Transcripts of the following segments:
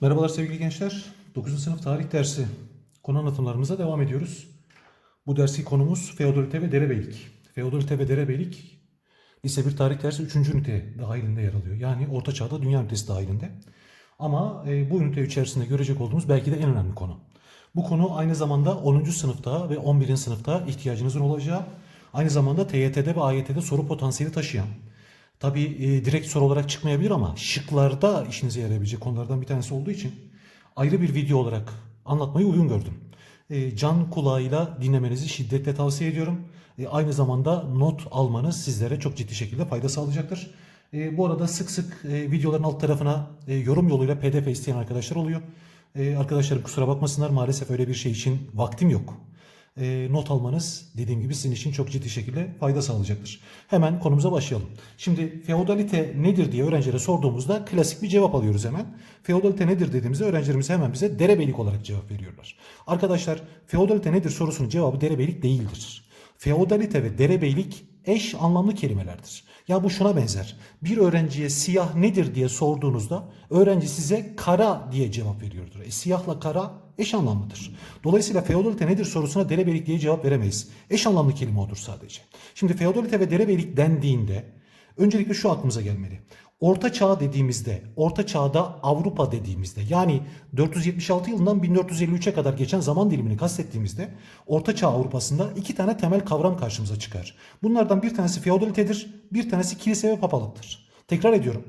Merhabalar sevgili gençler. 9. sınıf tarih dersi konu anlatımlarımıza devam ediyoruz. Bu dersi konumuz feodalite ve derebeylik. Feodalite ve derebeylik lise 1 tarih dersi 3. ünite dahilinde yer alıyor. Yani orta çağda dünya ünitesi dahilinde. Ama e, bu ünite içerisinde görecek olduğumuz belki de en önemli konu. Bu konu aynı zamanda 10. sınıfta ve 11. sınıfta ihtiyacınızın olacağı, aynı zamanda TYT'de ve AYT'de soru potansiyeli taşıyan, Tabii e, direkt soru olarak çıkmayabilir ama şıklarda işinize yarayabilecek konulardan bir tanesi olduğu için ayrı bir video olarak anlatmayı uygun gördüm. E, can kulağıyla dinlemenizi şiddetle tavsiye ediyorum. E, aynı zamanda not almanız sizlere çok ciddi şekilde fayda sağlayacaktır. E, bu arada sık sık e, videoların alt tarafına e, yorum yoluyla pdf isteyen arkadaşlar oluyor. E, arkadaşlarım kusura bakmasınlar maalesef öyle bir şey için vaktim yok e, not almanız dediğim gibi sizin için çok ciddi şekilde fayda sağlayacaktır. Hemen konumuza başlayalım. Şimdi feodalite nedir diye öğrencilere sorduğumuzda klasik bir cevap alıyoruz hemen. Feodalite nedir dediğimizde öğrencilerimiz hemen bize derebeylik olarak cevap veriyorlar. Arkadaşlar feodalite nedir sorusunun cevabı derebeylik değildir. Feodalite ve derebeylik eş anlamlı kelimelerdir. Ya bu şuna benzer. Bir öğrenciye siyah nedir diye sorduğunuzda öğrenci size kara diye cevap veriyordur. E, siyahla kara eş anlamlıdır. Dolayısıyla feodalite nedir sorusuna derebeylik diye cevap veremeyiz. Eş anlamlı kelime odur sadece. Şimdi feodalite ve derebeylik dendiğinde öncelikle şu aklımıza gelmeli. Orta çağ dediğimizde, orta çağda Avrupa dediğimizde yani 476 yılından 1453'e kadar geçen zaman dilimini kastettiğimizde orta çağ Avrupa'sında iki tane temel kavram karşımıza çıkar. Bunlardan bir tanesi feodalitedir, bir tanesi kilise ve papalıktır. Tekrar ediyorum.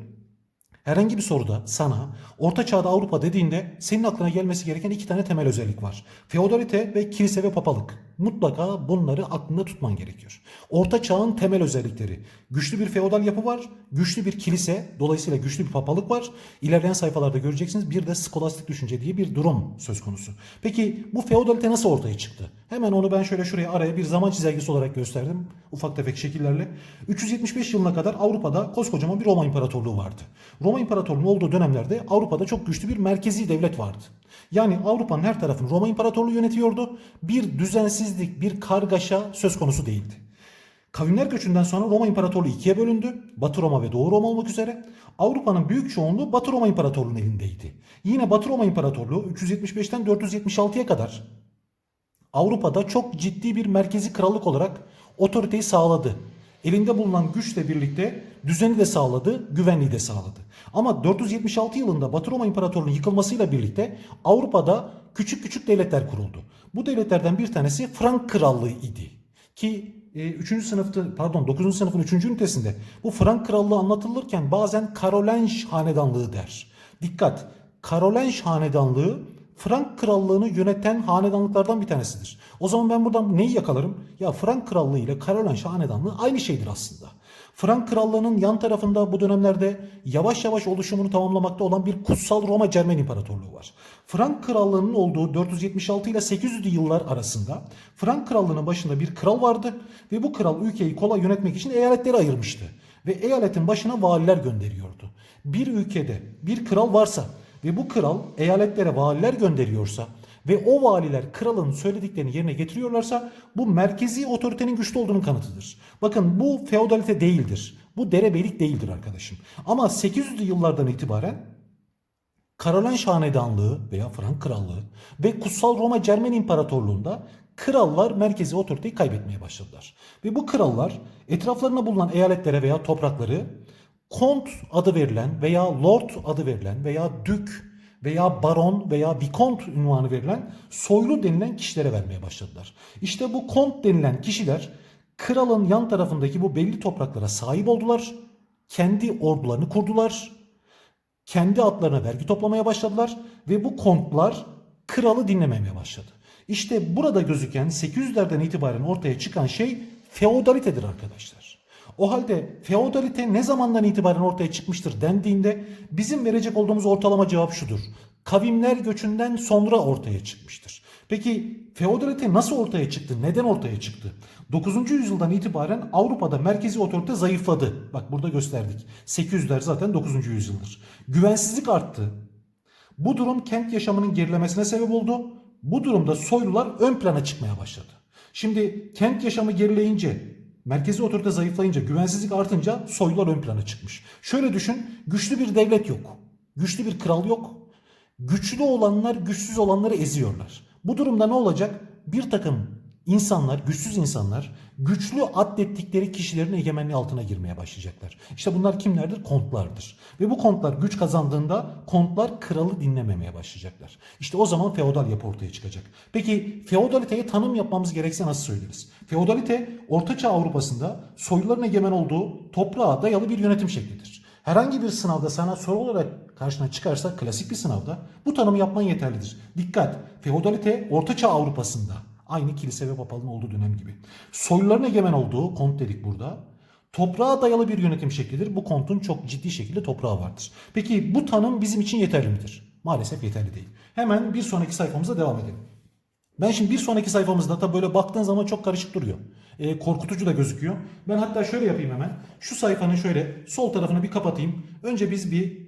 Herhangi bir soruda sana Orta Çağ'da Avrupa dediğinde senin aklına gelmesi gereken iki tane temel özellik var. Feodalite ve kilise ve papalık. Mutlaka bunları aklında tutman gerekiyor. Orta Çağ'ın temel özellikleri. Güçlü bir feodal yapı var, güçlü bir kilise, dolayısıyla güçlü bir papalık var. İlerleyen sayfalarda göreceksiniz bir de skolastik düşünce diye bir durum söz konusu. Peki bu feodalite nasıl ortaya çıktı? Hemen onu ben şöyle şuraya araya bir zaman çizelgesi olarak gösterdim. Ufak tefek şekillerle. 375 yılına kadar Avrupa'da koskocaman bir Roma İmparatorluğu vardı. Roma İmparatorluğu'nun olduğu dönemlerde Avrupa'da çok güçlü bir merkezi devlet vardı. Yani Avrupa'nın her tarafını Roma İmparatorluğu yönetiyordu. Bir düzensizlik, bir kargaşa söz konusu değildi. Kavimler göçünden sonra Roma İmparatorluğu ikiye bölündü. Batı Roma ve Doğu Roma olmak üzere. Avrupa'nın büyük çoğunluğu Batı Roma İmparatorluğu'nun elindeydi. Yine Batı Roma İmparatorluğu 375'ten 476'ya kadar Avrupa'da çok ciddi bir merkezi krallık olarak otoriteyi sağladı. Elinde bulunan güçle birlikte düzeni de sağladı, güvenliği de sağladı. Ama 476 yılında Batı Roma İmparatorluğu'nun yıkılmasıyla birlikte Avrupa'da küçük küçük devletler kuruldu. Bu devletlerden bir tanesi Frank Krallığı idi. Ki 3. sınıfta pardon 9. sınıfın 3. ünitesinde bu Frank Krallığı anlatılırken bazen Karolenş Hanedanlığı der. Dikkat! Karolenş Hanedanlığı Frank Krallığını yöneten hanedanlıklardan bir tanesidir. O zaman ben buradan neyi yakalarım? Ya Frank Krallığı ile Karolenş Hanedanlığı aynı şeydir aslında. Frank Krallığı'nın yan tarafında bu dönemlerde yavaş yavaş oluşumunu tamamlamakta olan bir Kutsal Roma Cermen İmparatorluğu var. Frank Krallığı'nın olduğu 476 ile 800'lü yıllar arasında Frank Krallığı'nın başında bir kral vardı ve bu kral ülkeyi kolay yönetmek için eyaletleri ayırmıştı. Ve eyaletin başına valiler gönderiyordu. Bir ülkede bir kral varsa ve bu kral eyaletlere valiler gönderiyorsa ve o valiler kralın söylediklerini yerine getiriyorlarsa bu merkezi otoritenin güçlü olduğunun kanıtıdır. Bakın bu feodalite değildir. Bu derebeylik değildir arkadaşım. Ama 800'lü yıllardan itibaren Karolenş Hanedanlığı veya Frank Krallığı ve Kutsal Roma Cermen İmparatorluğu'nda krallar merkezi otoriteyi kaybetmeye başladılar. Ve bu krallar etraflarına bulunan eyaletlere veya toprakları kont adı verilen veya lord adı verilen veya dük veya baron veya vikont ünvanı verilen soylu denilen kişilere vermeye başladılar. İşte bu kont denilen kişiler kralın yan tarafındaki bu belli topraklara sahip oldular. Kendi ordularını kurdular. Kendi atlarına vergi toplamaya başladılar ve bu kontlar kralı dinlememeye başladı. İşte burada gözüken 800'lerden itibaren ortaya çıkan şey feodalitedir arkadaşlar. O halde feodalite ne zamandan itibaren ortaya çıkmıştır dendiğinde bizim verecek olduğumuz ortalama cevap şudur. Kavimler göçünden sonra ortaya çıkmıştır. Peki feodalite nasıl ortaya çıktı? Neden ortaya çıktı? 9. yüzyıldan itibaren Avrupa'da merkezi otorite zayıfladı. Bak burada gösterdik. 800'ler zaten 9. yüzyıldır. Güvensizlik arttı. Bu durum kent yaşamının gerilemesine sebep oldu. Bu durumda soylular ön plana çıkmaya başladı. Şimdi kent yaşamı gerileyince Merkezi otorite zayıflayınca, güvensizlik artınca soylular ön plana çıkmış. Şöyle düşün, güçlü bir devlet yok. Güçlü bir kral yok. Güçlü olanlar güçsüz olanları eziyorlar. Bu durumda ne olacak? Bir takım insanlar, güçsüz insanlar güçlü adlettikleri kişilerin egemenliği altına girmeye başlayacaklar. İşte bunlar kimlerdir? Kontlardır. Ve bu kontlar güç kazandığında kontlar kralı dinlememeye başlayacaklar. İşte o zaman feodal yapı ortaya çıkacak. Peki feodaliteye tanım yapmamız gerekse nasıl söyleriz? Feodalite Ortaçağ Avrupa'sında soyluların egemen olduğu toprağa dayalı bir yönetim şeklidir. Herhangi bir sınavda sana soru olarak karşına çıkarsa klasik bir sınavda bu tanımı yapman yeterlidir. Dikkat! Feodalite Ortaçağ Avrupa'sında aynı kilise ve papalığın olduğu dönem gibi. Soyluların egemen olduğu kont dedik burada. Toprağa dayalı bir yönetim şeklidir. Bu kontun çok ciddi şekilde toprağı vardır. Peki bu tanım bizim için yeterli midir? Maalesef yeterli değil. Hemen bir sonraki sayfamıza devam edelim. Ben şimdi bir sonraki sayfamızda tabi böyle baktığın zaman çok karışık duruyor. E, korkutucu da gözüküyor. Ben hatta şöyle yapayım hemen. Şu sayfanın şöyle sol tarafını bir kapatayım. Önce biz bir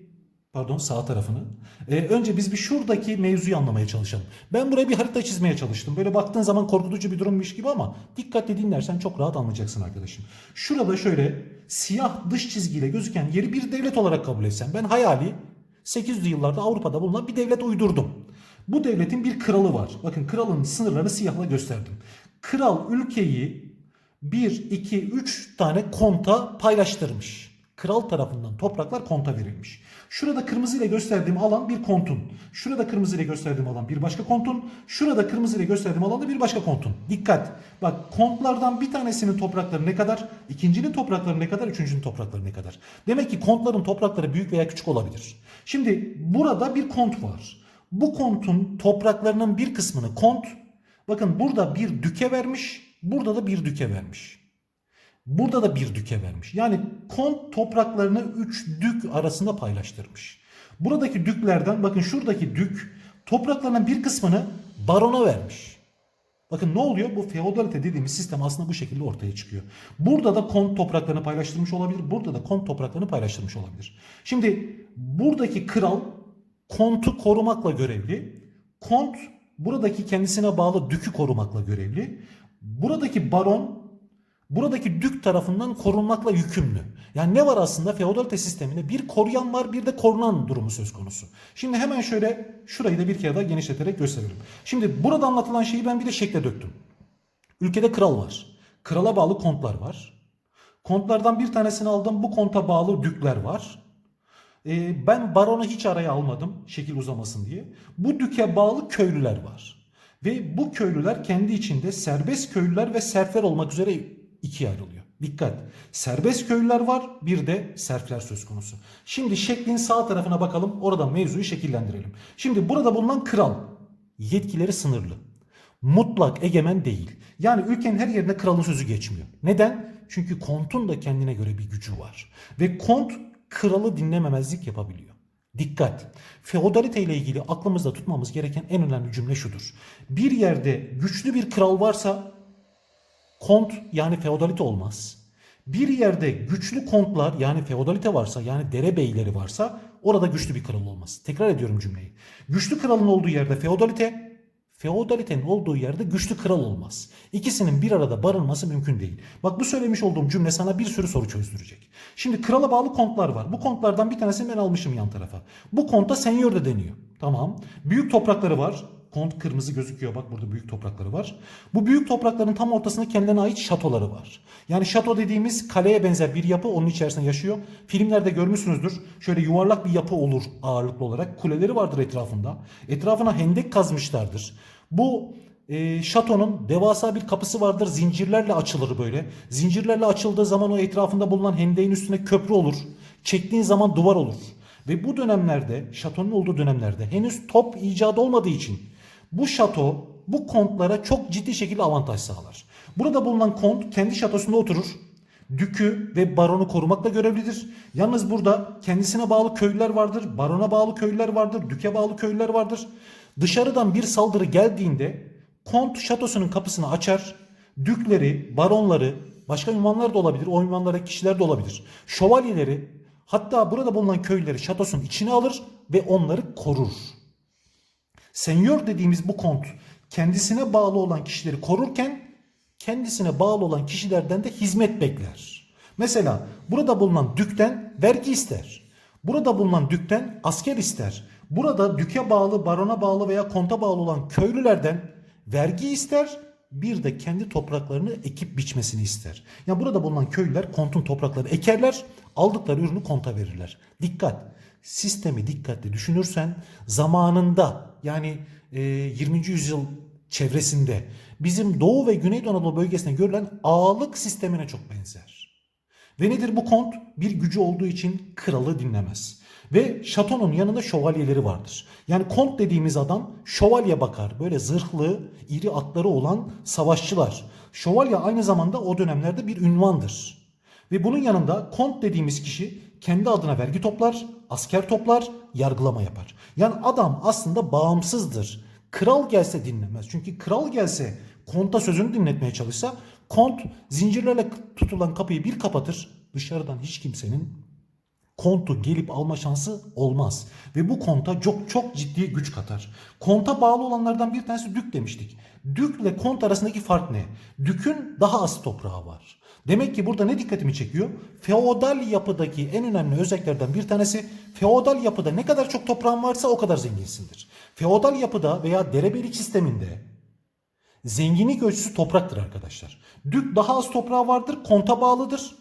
pardon sağ tarafını. E, önce biz bir şuradaki mevzuyu anlamaya çalışalım. Ben buraya bir harita çizmeye çalıştım. Böyle baktığın zaman korkutucu bir durummuş gibi ama dikkatli dinlersen çok rahat anlayacaksın arkadaşım. Şurada şöyle siyah dış çizgiyle gözüken yeri bir devlet olarak kabul etsen. Ben hayali 800'lü yıllarda Avrupa'da bulunan bir devlet uydurdum. Bu devletin bir kralı var. Bakın kralın sınırlarını siyahla gösterdim. Kral ülkeyi 1, 2, 3 tane konta paylaştırmış. Kral tarafından topraklar konta verilmiş. Şurada kırmızı ile gösterdiğim alan bir kontun. Şurada kırmızı ile gösterdiğim alan bir başka kontun. Şurada kırmızı ile gösterdiğim alan da bir başka kontun. Dikkat. Bak kontlardan bir tanesinin toprakları ne kadar? ikincinin toprakları ne kadar? Üçüncünün toprakları ne kadar? Demek ki kontların toprakları büyük veya küçük olabilir. Şimdi burada bir kont var. Bu kontun topraklarının bir kısmını kont, bakın burada bir düke vermiş, burada da bir düke vermiş. Burada da bir düke vermiş. Yani kont topraklarını 3 dük arasında paylaştırmış. Buradaki düklerden bakın şuradaki dük topraklarının bir kısmını barona vermiş. Bakın ne oluyor? Bu feodalite dediğimiz sistem aslında bu şekilde ortaya çıkıyor. Burada da kont topraklarını paylaştırmış olabilir. Burada da kont topraklarını paylaştırmış olabilir. Şimdi buradaki kral kontu korumakla görevli. Kont buradaki kendisine bağlı dükü korumakla görevli. Buradaki baron buradaki dük tarafından korunmakla yükümlü. Yani ne var aslında feodalite sisteminde bir koruyan var bir de korunan durumu söz konusu. Şimdi hemen şöyle şurayı da bir kere daha genişleterek gösterelim. Şimdi burada anlatılan şeyi ben bir de şekle döktüm. Ülkede kral var. Krala bağlı kontlar var. Kontlardan bir tanesini aldım. Bu konta bağlı dükler var. Ee, ben baronu hiç araya almadım şekil uzamasın diye. Bu düke bağlı köylüler var. Ve bu köylüler kendi içinde serbest köylüler ve serfler olmak üzere ikiye ayrılıyor. Dikkat. Serbest köylüler var bir de serfler söz konusu. Şimdi şeklin sağ tarafına bakalım. Orada mevzuyu şekillendirelim. Şimdi burada bulunan kral yetkileri sınırlı. Mutlak egemen değil. Yani ülkenin her yerine kralın sözü geçmiyor. Neden? Çünkü kontun da kendine göre bir gücü var. Ve kont kralı dinlememezlik yapabiliyor. Dikkat! Feodalite ile ilgili aklımızda tutmamız gereken en önemli cümle şudur. Bir yerde güçlü bir kral varsa kont yani feodalite olmaz. Bir yerde güçlü kontlar yani feodalite varsa yani derebeyleri varsa orada güçlü bir kral olmaz. Tekrar ediyorum cümleyi. Güçlü kralın olduğu yerde feodalite, feodalitenin olduğu yerde güçlü kral olmaz. İkisinin bir arada barınması mümkün değil. Bak bu söylemiş olduğum cümle sana bir sürü soru çözdürecek. Şimdi krala bağlı kontlar var. Bu kontlardan bir tanesini ben almışım yan tarafa. Bu konta senyor da deniyor. Tamam. Büyük toprakları var. Kont kırmızı gözüküyor. Bak burada büyük toprakları var. Bu büyük toprakların tam ortasında kendilerine ait şatoları var. Yani şato dediğimiz kaleye benzer bir yapı onun içerisinde yaşıyor. Filmlerde görmüşsünüzdür. Şöyle yuvarlak bir yapı olur ağırlıklı olarak. Kuleleri vardır etrafında. Etrafına hendek kazmışlardır. Bu e, şatonun devasa bir kapısı vardır. Zincirlerle açılır böyle. Zincirlerle açıldığı zaman o etrafında bulunan hendeğin üstüne köprü olur. Çektiğin zaman duvar olur. Ve bu dönemlerde, şatonun olduğu dönemlerde henüz top icat olmadığı için bu şato bu kontlara çok ciddi şekilde avantaj sağlar. Burada bulunan kont kendi şatosunda oturur. Dükü ve baronu korumakla görevlidir. Yalnız burada kendisine bağlı köylüler vardır, barona bağlı köylüler vardır, düke bağlı köylüler vardır. Dışarıdan bir saldırı geldiğinde kont şatosunun kapısını açar. Dükleri, baronları, başka ünvanlar da olabilir, o ünvanlara kişiler de olabilir. Şövalyeleri, hatta burada bulunan köyleri şatosunun içine alır ve onları korur. Senyor dediğimiz bu kont kendisine bağlı olan kişileri korurken kendisine bağlı olan kişilerden de hizmet bekler. Mesela burada bulunan dükten vergi ister. Burada bulunan dükten asker ister. Burada düke bağlı, barona bağlı veya konta bağlı olan köylülerden vergi ister, bir de kendi topraklarını ekip biçmesini ister. Yani burada bulunan köylüler kontun topraklarını ekerler, aldıkları ürünü konta verirler. Dikkat! Sistemi dikkatli düşünürsen zamanında yani e, 20. yüzyıl çevresinde bizim Doğu ve Güneydoğu Anadolu bölgesinde görülen ağalık sistemine çok benzer. Ve nedir bu kont? Bir gücü olduğu için kralı dinlemez. Ve şatonun yanında şövalyeleri vardır. Yani kont dediğimiz adam şövalye bakar. Böyle zırhlı, iri atları olan savaşçılar. Şövalye aynı zamanda o dönemlerde bir ünvandır. Ve bunun yanında kont dediğimiz kişi kendi adına vergi toplar, asker toplar, yargılama yapar. Yani adam aslında bağımsızdır. Kral gelse dinlemez. Çünkü kral gelse konta sözünü dinletmeye çalışsa kont zincirlerle tutulan kapıyı bir kapatır. Dışarıdan hiç kimsenin kontu gelip alma şansı olmaz. Ve bu konta çok çok ciddi güç katar. Konta bağlı olanlardan bir tanesi dük demiştik. Dükle kont arasındaki fark ne? Dükün daha az toprağı var. Demek ki burada ne dikkatimi çekiyor? Feodal yapıdaki en önemli özelliklerden bir tanesi feodal yapıda ne kadar çok toprağın varsa o kadar zenginsindir. Feodal yapıda veya derebelik sisteminde zenginlik ölçüsü topraktır arkadaşlar. Dük daha az toprağı vardır, konta bağlıdır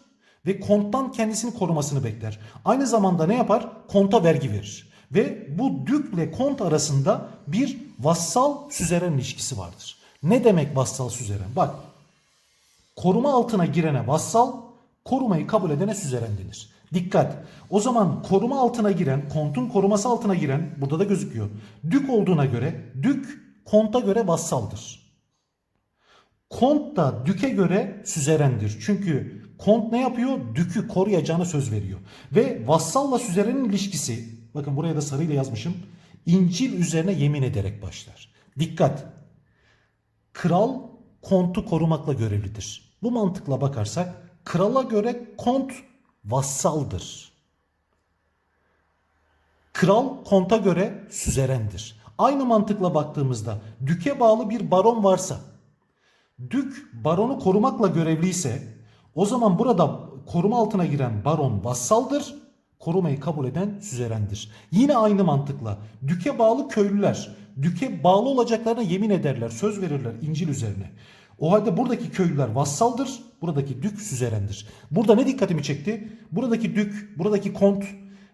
ve konttan kendisini korumasını bekler. Aynı zamanda ne yapar? Konta vergi verir. Ve bu dükle kont arasında bir vassal süzeren ilişkisi vardır. Ne demek vassal süzeren? Bak koruma altına girene vassal, korumayı kabul edene süzeren denir. Dikkat! O zaman koruma altına giren, kontun koruması altına giren, burada da gözüküyor. Dük olduğuna göre, dük konta göre vassaldır. Kont da düke göre süzerendir. Çünkü kont ne yapıyor? Dükü koruyacağına söz veriyor. Ve vassalla süzerenin ilişkisi, bakın buraya da sarıyla yazmışım. İncil üzerine yemin ederek başlar. Dikkat! Kral kontu korumakla görevlidir. Bu mantıkla bakarsak krala göre kont vassaldır. Kral konta göre süzerendir. Aynı mantıkla baktığımızda düke bağlı bir baron varsa Dük baronu korumakla görevliyse o zaman burada koruma altına giren baron vassaldır. Korumayı kabul eden süzerendir. Yine aynı mantıkla düke bağlı köylüler düke bağlı olacaklarına yemin ederler, söz verirler İncil üzerine. O halde buradaki köylüler vassaldır, buradaki dük süzerendir. Burada ne dikkatimi çekti? Buradaki dük, buradaki kont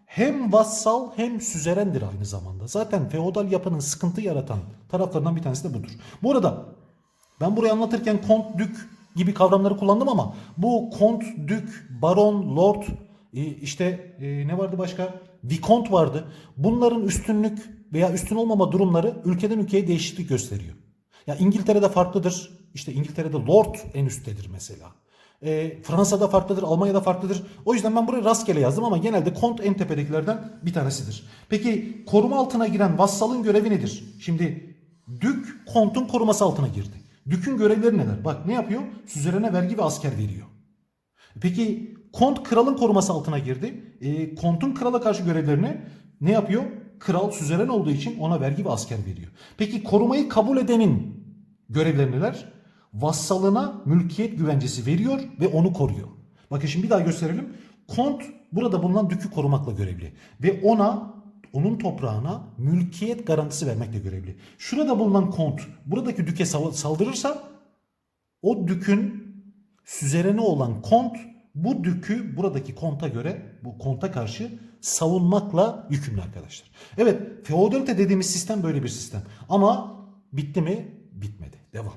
hem vassal hem süzerendir aynı zamanda. Zaten feodal yapının sıkıntı yaratan taraflarından bir tanesi de budur. Bu arada ben burayı anlatırken kont, dük gibi kavramları kullandım ama bu kont, dük, baron, lord, e, işte e, ne vardı başka? Vikont vardı. Bunların üstünlük veya üstün olmama durumları ülkeden ülkeye değişiklik gösteriyor. Ya İngiltere'de farklıdır. İşte İngiltere'de lord en üsttedir mesela. E, Fransa'da farklıdır, Almanya'da farklıdır. O yüzden ben buraya rastgele yazdım ama genelde kont en tepedekilerden bir tanesidir. Peki koruma altına giren vassalın görevi nedir? Şimdi dük kontun koruması altına girdi. Dük'ün görevleri neler? Bak ne yapıyor? Süzerene vergi ve asker veriyor. Peki kont kralın koruması altına girdi. E, kontun krala karşı görevlerini ne yapıyor? Kral süzeren olduğu için ona vergi ve asker veriyor. Peki korumayı kabul edenin görevleri neler? Vassalına mülkiyet güvencesi veriyor ve onu koruyor. Bakın şimdi bir daha gösterelim. Kont burada bulunan dükü korumakla görevli. Ve ona onun toprağına mülkiyet garantisi vermekle görevli. Şurada bulunan kont buradaki düke saldırırsa o dükün süzereni olan kont bu dükü buradaki konta göre bu konta karşı savunmakla yükümlü arkadaşlar. Evet feodalite dediğimiz sistem böyle bir sistem. Ama bitti mi? Bitmedi. Devam.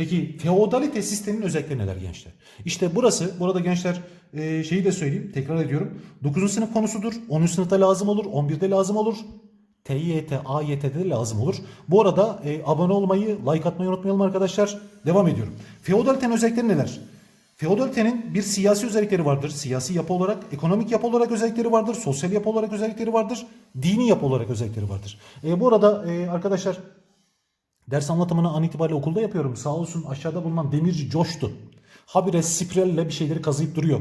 Peki feodalite sistemin özellikleri neler gençler? İşte burası, burada gençler e, şeyi de söyleyeyim, tekrar ediyorum. 9. sınıf konusudur. 10. sınıfta lazım olur, 11'de lazım olur. TYT, AYT'de de lazım olur. Bu arada e, abone olmayı, like atmayı unutmayalım arkadaşlar. Devam ediyorum. Feodalitenin özellikleri neler? Feodalitenin bir siyasi özellikleri vardır. Siyasi yapı olarak, ekonomik yapı olarak özellikleri vardır. Sosyal yapı olarak özellikleri vardır. Dini yapı olarak özellikleri vardır. E, bu arada e, arkadaşlar ders anlatımını an itibariyle okulda yapıyorum. Sağ olsun aşağıda bulunan demirci coştu. Habire sprelle bir şeyleri kazıyıp duruyor.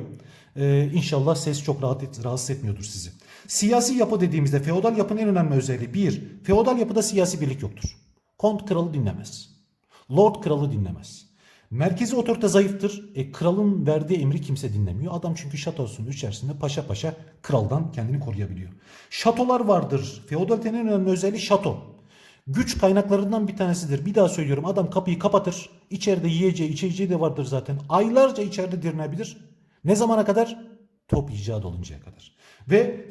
Ee, inşallah ses çok rahat et, rahatsız etmiyordur sizi. Siyasi yapı dediğimizde feodal yapının en önemli özelliği bir, feodal yapıda siyasi birlik yoktur. Kont kralı dinlemez. Lord kralı dinlemez. Merkezi otorite zayıftır. E, kralın verdiği emri kimse dinlemiyor. Adam çünkü şatosunun içerisinde paşa paşa kraldan kendini koruyabiliyor. Şatolar vardır. Feodalitenin en önemli özelliği şato. Güç kaynaklarından bir tanesidir. Bir daha söylüyorum. Adam kapıyı kapatır. İçeride yiyeceği, içeceği de vardır zaten. Aylarca içeride dirinebilir. Ne zamana kadar? Top icat oluncaya kadar. Ve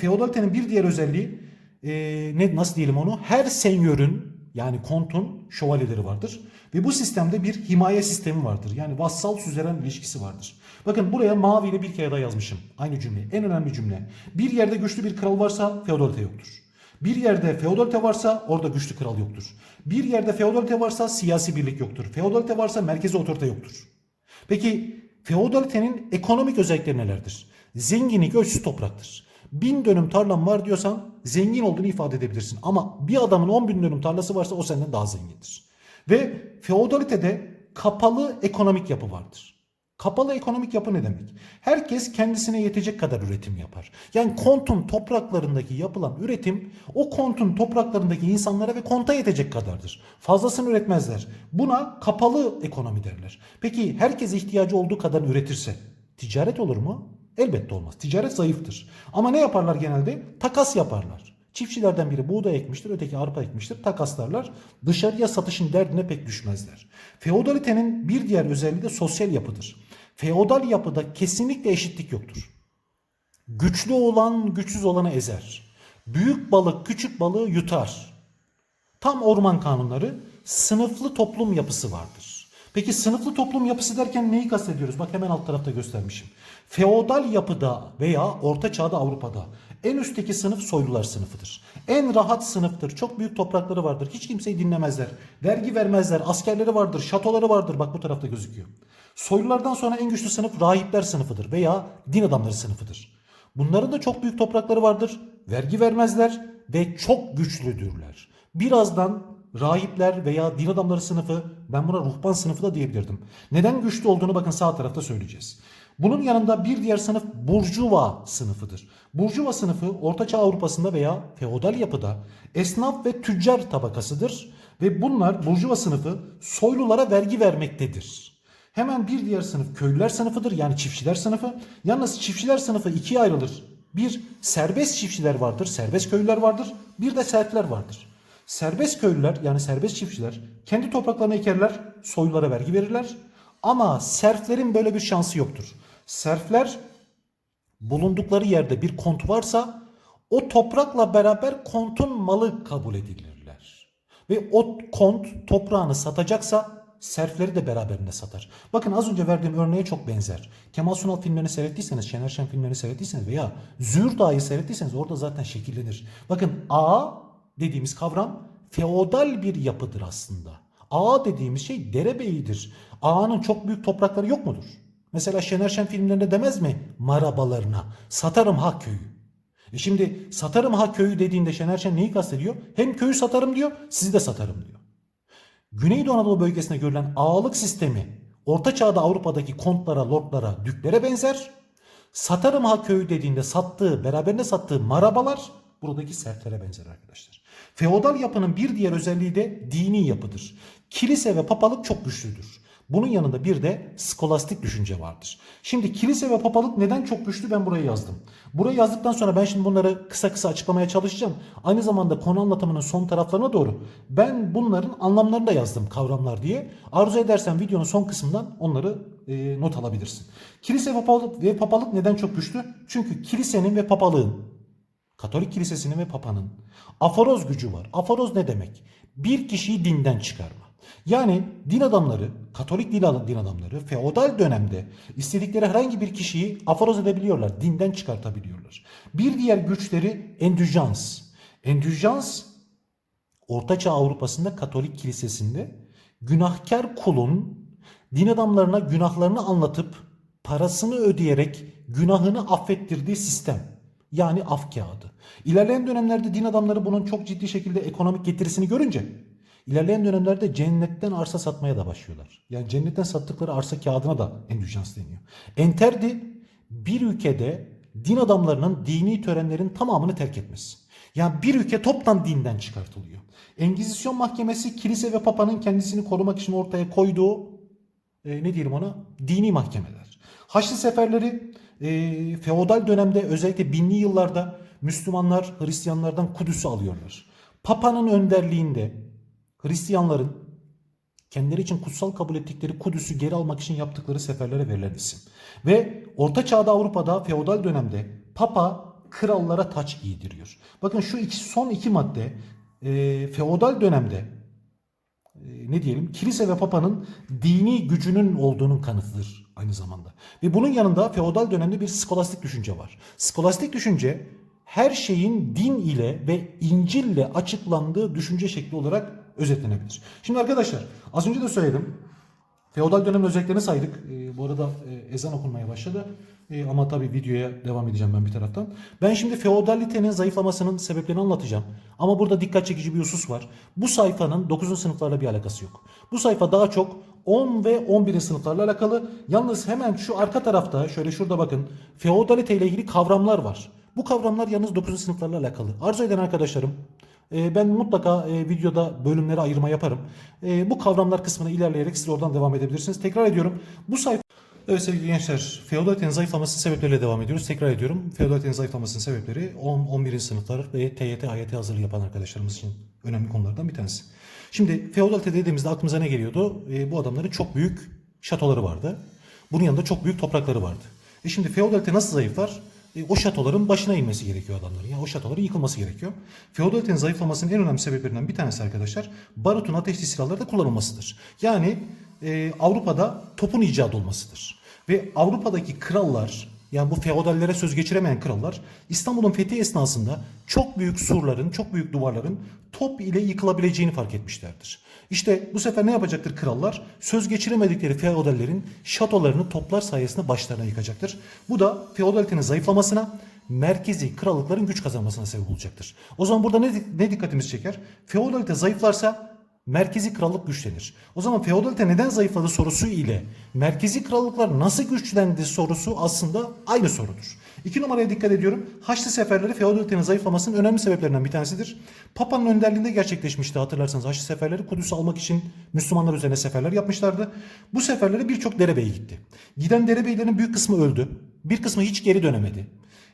feodalitenin bir diğer özelliği e, ne nasıl diyelim onu? Her senyörün yani kontun şövalyeleri vardır. Ve bu sistemde bir himaye sistemi vardır. Yani vassal süzeren ilişkisi vardır. Bakın buraya maviyle bir kere daha yazmışım. Aynı cümle. En önemli cümle. Bir yerde güçlü bir kral varsa feodalite yoktur. Bir yerde feodalite varsa orada güçlü kral yoktur. Bir yerde feodalite varsa siyasi birlik yoktur. Feodalite varsa merkezi otorite yoktur. Peki feodalitenin ekonomik özellikleri nelerdir? Zenginlik ölçüsü topraktır. Bin dönüm tarlam var diyorsan zengin olduğunu ifade edebilirsin. Ama bir adamın 10 bin dönüm tarlası varsa o senden daha zengindir. Ve feodalitede kapalı ekonomik yapı vardır. Kapalı ekonomik yapı ne demek? Herkes kendisine yetecek kadar üretim yapar. Yani kontun topraklarındaki yapılan üretim o kontun topraklarındaki insanlara ve konta yetecek kadardır. Fazlasını üretmezler. Buna kapalı ekonomi derler. Peki herkes ihtiyacı olduğu kadar üretirse ticaret olur mu? Elbette olmaz. Ticaret zayıftır. Ama ne yaparlar genelde? Takas yaparlar. Çiftçilerden biri buğday ekmiştir, öteki arpa ekmiştir. Takaslarlar. Dışarıya satışın derdine pek düşmezler. Feodalitenin bir diğer özelliği de sosyal yapıdır. Feodal yapıda kesinlikle eşitlik yoktur. Güçlü olan güçsüz olanı ezer. Büyük balık küçük balığı yutar. Tam orman kanunları sınıflı toplum yapısı vardır. Peki sınıflı toplum yapısı derken neyi kastediyoruz? Bak hemen alt tarafta göstermişim. Feodal yapıda veya orta çağda Avrupa'da en üstteki sınıf soylular sınıfıdır. En rahat sınıftır. Çok büyük toprakları vardır. Hiç kimseyi dinlemezler. Vergi vermezler. Askerleri vardır. Şatoları vardır. Bak bu tarafta gözüküyor. Soylulardan sonra en güçlü sınıf rahipler sınıfıdır veya din adamları sınıfıdır. Bunların da çok büyük toprakları vardır. Vergi vermezler ve çok güçlüdürler. Birazdan rahipler veya din adamları sınıfı ben buna ruhban sınıfı da diyebilirdim. Neden güçlü olduğunu bakın sağ tarafta söyleyeceğiz. Bunun yanında bir diğer sınıf Burjuva sınıfıdır. Burjuva sınıfı Ortaçağ Avrupa'sında veya feodal yapıda esnaf ve tüccar tabakasıdır ve bunlar Burjuva sınıfı soylulara vergi vermektedir. Hemen bir diğer sınıf köylüler sınıfıdır yani çiftçiler sınıfı. Yalnız çiftçiler sınıfı ikiye ayrılır. Bir serbest çiftçiler vardır, serbest köylüler vardır. Bir de serfler vardır. Serbest köylüler yani serbest çiftçiler kendi topraklarını ekerler, soylulara vergi verirler. Ama serflerin böyle bir şansı yoktur. Serfler bulundukları yerde bir kont varsa o toprakla beraber kontun malı kabul edilirler. Ve o kont toprağını satacaksa serfleri de beraberinde satar. Bakın az önce verdiğim örneğe çok benzer. Kemal Sunal filmlerini seyrettiyseniz, Şener Şen filmlerini seyrettiyseniz veya Züğürt Ağa'yı seyrettiyseniz orada zaten şekillenir. Bakın ağa dediğimiz kavram feodal bir yapıdır aslında. Ağa dediğimiz şey derebeyidir. Ağanın çok büyük toprakları yok mudur? Mesela Şener Şen filmlerinde demez mi marabalarına satarım ha köyü. E şimdi satarım ha köyü dediğinde Şener Şen neyi kastediyor? Hem köyü satarım diyor, sizi de satarım diyor. Güneydoğu Anadolu bölgesinde görülen ağalık sistemi Orta Çağ'da Avrupa'daki kontlara, lordlara, düklere benzer. Satarım ha köyü dediğinde sattığı, beraberinde sattığı marabalar buradaki serflere benzer arkadaşlar. Feodal yapının bir diğer özelliği de dini yapıdır. Kilise ve papalık çok güçlüdür. Bunun yanında bir de skolastik düşünce vardır. Şimdi kilise ve papalık neden çok güçlü ben buraya yazdım. Burayı yazdıktan sonra ben şimdi bunları kısa kısa açıklamaya çalışacağım. Aynı zamanda konu anlatımının son taraflarına doğru ben bunların anlamlarını da yazdım kavramlar diye. Arzu edersen videonun son kısmından onları e, not alabilirsin. Kilise ve papalık, ve papalık neden çok güçlü? Çünkü kilisenin ve papalığın Katolik kilisesinin ve papanın aforoz gücü var. Aforoz ne demek? Bir kişiyi dinden çıkarma. Yani din adamları, Katolik din adamları feodal dönemde istedikleri herhangi bir kişiyi aforoz edebiliyorlar, dinden çıkartabiliyorlar. Bir diğer güçleri endüjans. Endüjans Ortaçağ Avrupa'sında Katolik kilisesinde günahkar kulun din adamlarına günahlarını anlatıp parasını ödeyerek günahını affettirdiği sistem. Yani af kağıdı. İlerleyen dönemlerde din adamları bunun çok ciddi şekilde ekonomik getirisini görünce ilerleyen dönemlerde cennetten arsa satmaya da başlıyorlar. Yani cennetten sattıkları arsa kağıdına da endüjans deniyor. Enterdi bir ülkede din adamlarının dini törenlerin tamamını terk etmesi. Yani bir ülke toptan dinden çıkartılıyor. Engizisyon mahkemesi kilise ve papanın kendisini korumak için ortaya koyduğu e, ne diyelim ona dini mahkemeler. Haçlı seferleri e, feodal dönemde özellikle binli yıllarda Müslümanlar Hristiyanlardan Kudüs'ü alıyorlar. Papa'nın önderliğinde Hristiyanların kendileri için kutsal kabul ettikleri Kudüs'ü geri almak için yaptıkları seferlere verilen isim. Ve Orta Çağ'da Avrupa'da feodal dönemde Papa krallara taç giydiriyor. Bakın şu iki, son iki madde e, feodal dönemde e, ne diyelim kilise ve papanın dini gücünün olduğunun kanıtıdır aynı zamanda. Ve bunun yanında feodal dönemde bir skolastik düşünce var. Skolastik düşünce her şeyin din ile ve İncil ile açıklandığı düşünce şekli olarak özetlenebilir. Şimdi arkadaşlar az önce de söyledim. Feodal dönemin özelliklerini saydık. Ee, bu arada e, ezan okunmaya başladı. E, ama tabii videoya devam edeceğim ben bir taraftan. Ben şimdi feodalitenin zayıflamasının sebeplerini anlatacağım. Ama burada dikkat çekici bir husus var. Bu sayfanın 9. sınıflarla bir alakası yok. Bu sayfa daha çok 10 ve 11. sınıflarla alakalı. Yalnız hemen şu arka tarafta şöyle şurada bakın feodalite ile ilgili kavramlar var. Bu kavramlar yalnız 9. sınıflarla alakalı. Arzu eden arkadaşlarım e, ben mutlaka e, videoda bölümlere ayırma yaparım. E, bu kavramlar kısmına ilerleyerek siz oradan devam edebilirsiniz. Tekrar ediyorum. Bu sayfa Evet sevgili gençler, feodalitenin zayıflaması sebepleriyle devam ediyoruz. Tekrar ediyorum. Feodalitenin zayıflamasının sebepleri 10 11. sınıflar ve TYT, AYT hazırlığı yapan arkadaşlarımız için önemli konulardan bir tanesi. Şimdi feodalite dediğimizde aklımıza ne geliyordu? E, bu adamların çok büyük şatoları vardı. Bunun yanında çok büyük toprakları vardı. E şimdi feodalite nasıl zayıflar? E, o şatoların başına inmesi gerekiyor adamların. Yani o şatoların yıkılması gerekiyor. Feodalitenin zayıflamasının en önemli sebeplerinden bir tanesi arkadaşlar barutun ateşli silahlarda kullanılmasıdır. Yani e, Avrupa'da topun icadı olmasıdır. Ve Avrupa'daki krallar yani bu feodallere söz geçiremeyen krallar İstanbul'un fethi esnasında çok büyük surların, çok büyük duvarların top ile yıkılabileceğini fark etmişlerdir. İşte bu sefer ne yapacaktır krallar? Söz geçiremedikleri feodallerin şatolarını toplar sayesinde başlarına yıkacaktır. Bu da feodalitenin zayıflamasına, merkezi krallıkların güç kazanmasına sebep olacaktır. O zaman burada ne, ne dikkatimiz çeker? Feodalite zayıflarsa merkezi krallık güçlenir. O zaman feodalite neden zayıfladı sorusu ile merkezi krallıklar nasıl güçlendi sorusu aslında aynı sorudur. İki numaraya dikkat ediyorum. Haçlı seferleri feodalitenin zayıflamasının önemli sebeplerinden bir tanesidir. Papa'nın önderliğinde gerçekleşmişti hatırlarsanız Haçlı seferleri Kudüs'ü almak için Müslümanlar üzerine seferler yapmışlardı. Bu seferlere birçok derebey gitti. Giden derebeylerin büyük kısmı öldü. Bir kısmı hiç geri dönemedi.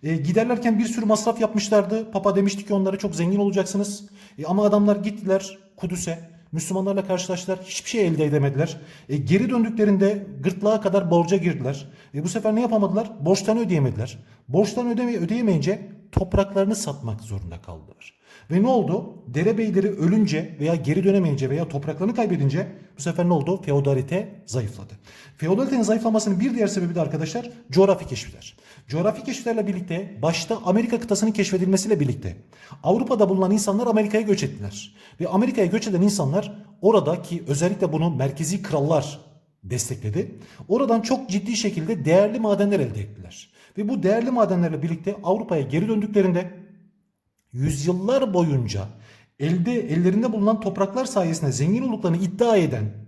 E, giderlerken bir sürü masraf yapmışlardı. Papa demişti ki onlara çok zengin olacaksınız. E, ama adamlar gittiler Kudüs'e. Müslümanlarla karşılaştılar. Hiçbir şey elde edemediler. E, geri döndüklerinde gırtlağa kadar borca girdiler. E, bu sefer ne yapamadılar? Borçlarını ödeyemediler. Borçlarını ödeme ödeyemeyince topraklarını satmak zorunda kaldılar. Ve ne oldu? Derebeyleri ölünce veya geri dönemeyince veya topraklarını kaybedince bu sefer ne oldu? Feodalite zayıfladı. Feodalitenin zayıflamasının bir diğer sebebi de arkadaşlar coğrafi keşifler. Coğrafi keşiflerle birlikte başta Amerika kıtasının keşfedilmesiyle birlikte Avrupa'da bulunan insanlar Amerika'ya göç ettiler. Ve Amerika'ya göç eden insanlar oradaki özellikle bunu merkezi krallar destekledi. Oradan çok ciddi şekilde değerli madenler elde ettiler. Ve bu değerli madenlerle birlikte Avrupa'ya geri döndüklerinde yüzyıllar boyunca elde ellerinde bulunan topraklar sayesinde zengin olduklarını iddia eden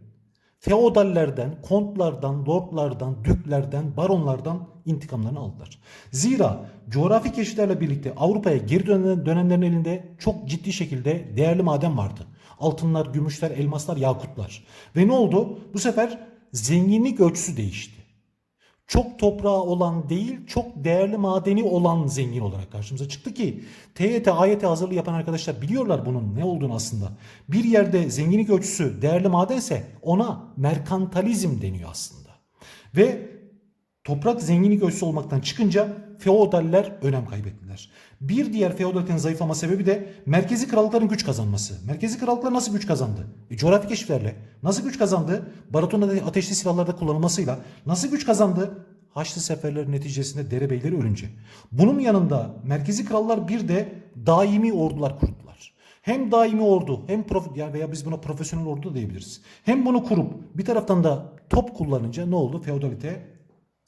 feodallerden, kontlardan, lordlardan, düklerden, baronlardan intikamlarını aldılar. Zira coğrafi keşiflerle birlikte Avrupa'ya geri dönen dönenlerin elinde çok ciddi şekilde değerli maden vardı. Altınlar, gümüşler, elmaslar, yakutlar. Ve ne oldu? Bu sefer zenginlik ölçüsü değişti çok toprağı olan değil, çok değerli madeni olan zengin olarak karşımıza çıktı ki TYT, AYT hazırlığı yapan arkadaşlar biliyorlar bunun ne olduğunu aslında. Bir yerde zenginlik ölçüsü değerli madense ona merkantalizm deniyor aslında. Ve toprak zenginlik ölçüsü olmaktan çıkınca feodaller önem kaybettiler. Bir diğer feodalitenin zayıflama sebebi de merkezi krallıkların güç kazanması. Merkezi krallıklar nasıl güç kazandı? E, coğrafi keşiflerle. Nasıl güç kazandı? Baraton ateşli silahlarda kullanılmasıyla. Nasıl güç kazandı? Haçlı seferleri neticesinde derebeyleri ölünce. Bunun yanında merkezi krallar bir de daimi ordular kurdular. Hem daimi ordu hem prof yani veya biz buna profesyonel ordu da diyebiliriz. Hem bunu kurup bir taraftan da top kullanınca ne oldu? Feodalite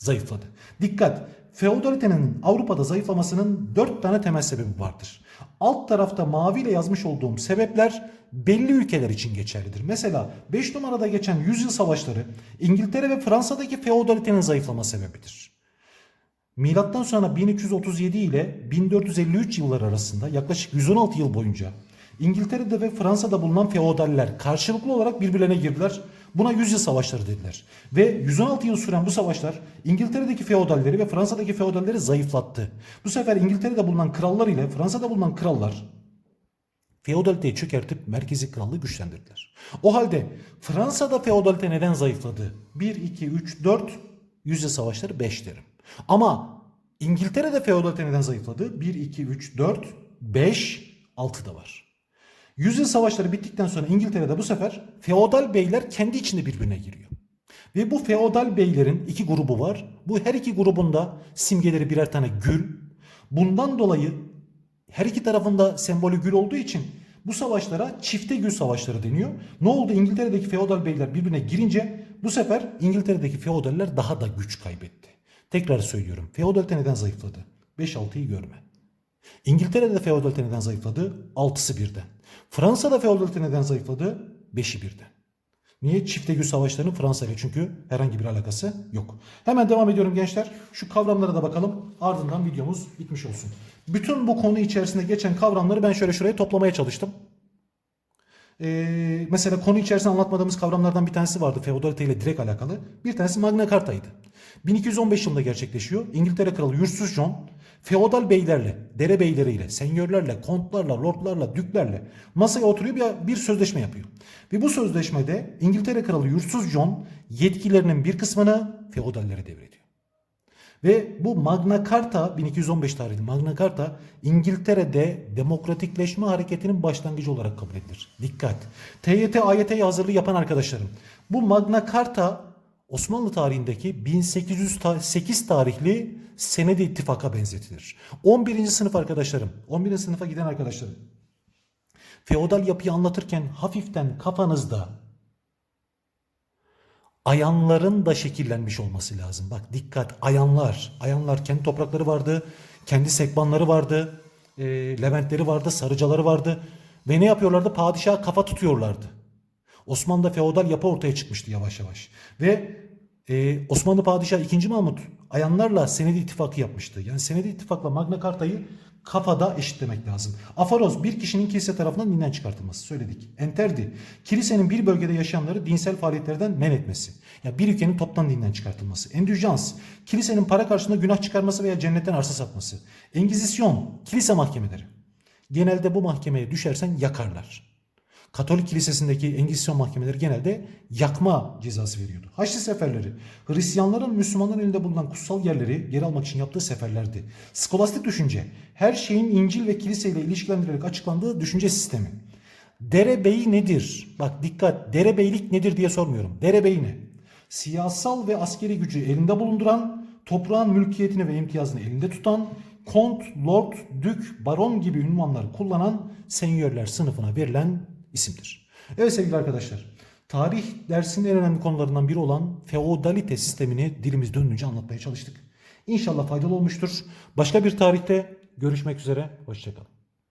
zayıfladı. Dikkat! Feodalitenin Avrupa'da zayıflamasının dört tane temel sebebi vardır. Alt tarafta maviyle yazmış olduğum sebepler belli ülkeler için geçerlidir. Mesela 5 numarada geçen yüzyıl savaşları İngiltere ve Fransa'daki feodalitenin zayıflama sebebidir. Milattan sonra 1337 ile 1453 yılları arasında yaklaşık 116 yıl boyunca İngiltere'de ve Fransa'da bulunan feodaller karşılıklı olarak birbirlerine girdiler. Buna yüzyıl savaşları dediler. Ve 116 yıl süren bu savaşlar İngiltere'deki feodalleri ve Fransa'daki feodalleri zayıflattı. Bu sefer İngiltere'de bulunan krallar ile Fransa'da bulunan krallar feodaliteyi çökertip merkezi krallığı güçlendirdiler. O halde Fransa'da feodalite neden zayıfladı? 1, 2, 3, 4 yüzyıl savaşları 5 derim. Ama İngiltere'de feodalite neden zayıfladı? 1, 2, 3, 4, 5, 6 da var. Yüzyıl savaşları bittikten sonra İngiltere'de bu sefer feodal beyler kendi içinde birbirine giriyor. Ve bu feodal beylerin iki grubu var. Bu her iki grubunda simgeleri birer tane gül. Bundan dolayı her iki tarafında sembolü gül olduğu için bu savaşlara çifte gül savaşları deniyor. Ne oldu? İngiltere'deki feodal beyler birbirine girince bu sefer İngiltere'deki feodaller daha da güç kaybetti. Tekrar söylüyorum. Feodalite neden zayıfladı? 5-6'yı görme. İngiltere'de feodalite neden zayıfladı? 6'sı birden. Fransa'da feodalite neden zayıfladı? 5'i birden. Niye? Çifte güç savaşlarının Fransa ile çünkü herhangi bir alakası yok. Hemen devam ediyorum gençler. Şu kavramlara da bakalım. Ardından videomuz bitmiş olsun. Bütün bu konu içerisinde geçen kavramları ben şöyle şuraya toplamaya çalıştım. Ee, mesela konu içerisinde anlatmadığımız kavramlardan bir tanesi vardı feodalite ile direkt alakalı. Bir tanesi Magna Carta'ydı. 1215 yılında gerçekleşiyor. İngiltere Kralı Yursuz John feodal beylerle, dere beyleriyle, senyörlerle, kontlarla, lordlarla, düklerle masaya oturuyor bir, bir sözleşme yapıyor. Ve bu sözleşmede İngiltere Kralı Yursuz John yetkilerinin bir kısmını feodallere devrediyor. Ve bu Magna Carta 1215 tarihli Magna Carta İngiltere'de demokratikleşme hareketinin başlangıcı olarak kabul edilir. Dikkat. TYT AYT hazırlığı yapan arkadaşlarım. Bu Magna Carta Osmanlı tarihindeki 1808 tarihli senedi ittifaka benzetilir. 11. sınıf arkadaşlarım, 11. sınıfa giden arkadaşlarım. Feodal yapıyı anlatırken hafiften kafanızda ayanların da şekillenmiş olması lazım. Bak dikkat ayanlar. Ayanlar kendi toprakları vardı. Kendi sekbanları vardı. E, Leventleri vardı. Sarıcaları vardı. Ve ne yapıyorlardı? Padişaha kafa tutuyorlardı. Osmanlı'da feodal yapı ortaya çıkmıştı yavaş yavaş. Ve e, Osmanlı Padişahı 2. Mahmut ayanlarla senedi ittifakı yapmıştı. Yani senedi ittifakla Magna Carta'yı kafada eşitlemek lazım. Afaroz bir kişinin kilise tarafından dinden çıkartılması söyledik. Enterdi kilisenin bir bölgede yaşayanları dinsel faaliyetlerden men etmesi. Ya bir ülkenin toptan dinden çıkartılması. Endüjans kilisenin para karşılığında günah çıkarması veya cennetten arsa satması. Engizisyon kilise mahkemeleri. Genelde bu mahkemeye düşersen yakarlar. Katolik kilisesindeki Engizisyon mahkemeleri genelde yakma cezası veriyordu. Haçlı seferleri Hristiyanların Müslümanların elinde bulunan kutsal yerleri geri almak için yaptığı seferlerdi. Skolastik düşünce her şeyin İncil ve kiliseyle ilişkilendirilerek açıklandığı düşünce sistemi. Derebeyi nedir? Bak dikkat derebeylik nedir diye sormuyorum. Derebeyi ne? Siyasal ve askeri gücü elinde bulunduran, toprağın mülkiyetini ve imtiyazını elinde tutan, kont, lord, dük, baron gibi ünvanlar kullanan senyörler sınıfına verilen isimdir. Evet sevgili arkadaşlar, tarih dersinin en önemli konularından biri olan feodalite sistemini dilimiz döndüğünce anlatmaya çalıştık. İnşallah faydalı olmuştur. Başka bir tarihte görüşmek üzere, hoşçakalın.